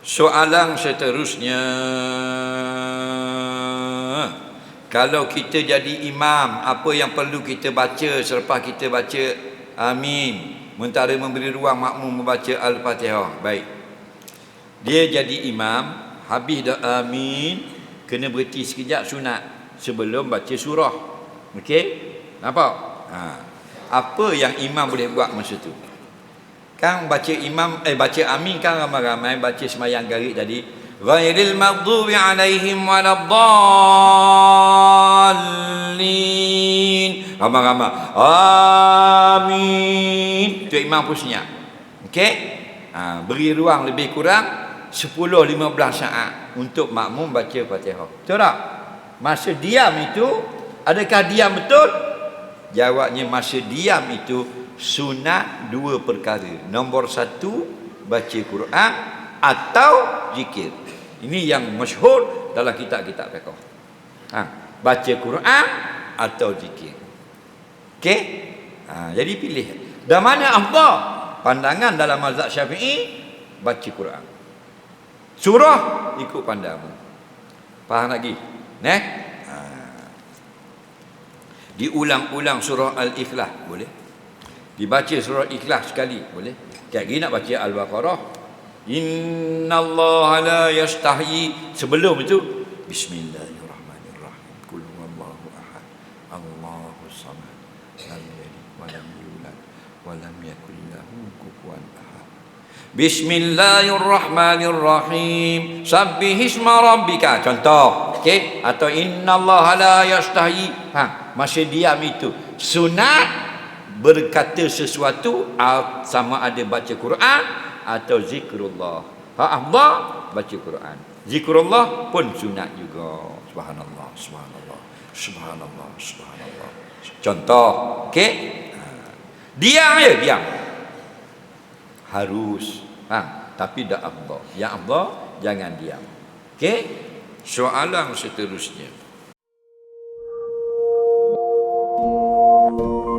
Soalan seterusnya Kalau kita jadi imam Apa yang perlu kita baca Selepas kita baca Amin Mentara memberi ruang makmum membaca Al-Fatihah Baik Dia jadi imam Habis dah amin Kena berhenti sekejap sunat Sebelum baca surah Okey Nampak? Ha. Apa yang imam boleh buat masa tu? Kan baca imam eh baca amin kan ramai-ramai baca semayang garik tadi. Ghairil maghdubi alaihim waladdallin. Ramai-ramai. Amin. Tu imam pun senyap. Okey? Ha, beri ruang lebih kurang 10-15 saat untuk makmum baca Fatihah. Betul tak? Masa diam itu adakah diam betul? Jawabnya masa diam itu sunat dua perkara. Nombor satu, baca Quran atau zikir. Ini yang masyhur dalam kitab-kitab fiqh. Ha, baca Quran atau zikir. Okey? Ha, jadi pilih. Dan mana Allah? Pandangan dalam mazhab Syafi'i baca Quran. Surah ikut pandangan. Faham lagi? Neh? Ha. Diulang-ulang surah Al-Ikhlas boleh? Dibaca surah ikhlas sekali boleh? Sekali lagi nak baca al-baqarah. Innallaha la yastahi sebelum itu bismillahirrahmanirrahim. Kul huwallahu ahad. Allahus samad. Lam yalid wa lam yulad wa lam yakul lahu kufuwan ahad. Bismillahirrahmanirrahim. Sabbihisma rabbika. Contoh okey? Atau innallaha la yastahi ha masih diam itu. Sunat berkata sesuatu ah, sama ada baca Quran atau zikrullah. Ha apa baca Quran. Zikrullah pun sunat juga. Subhanallah, subhanallah, subhanallah, subhanallah. Contoh, okey? Ha. Diam ya, diam. Harus. Ha, tapi dah apa? Ya Allah, jangan diam. Okey? Soalan seterusnya. thank you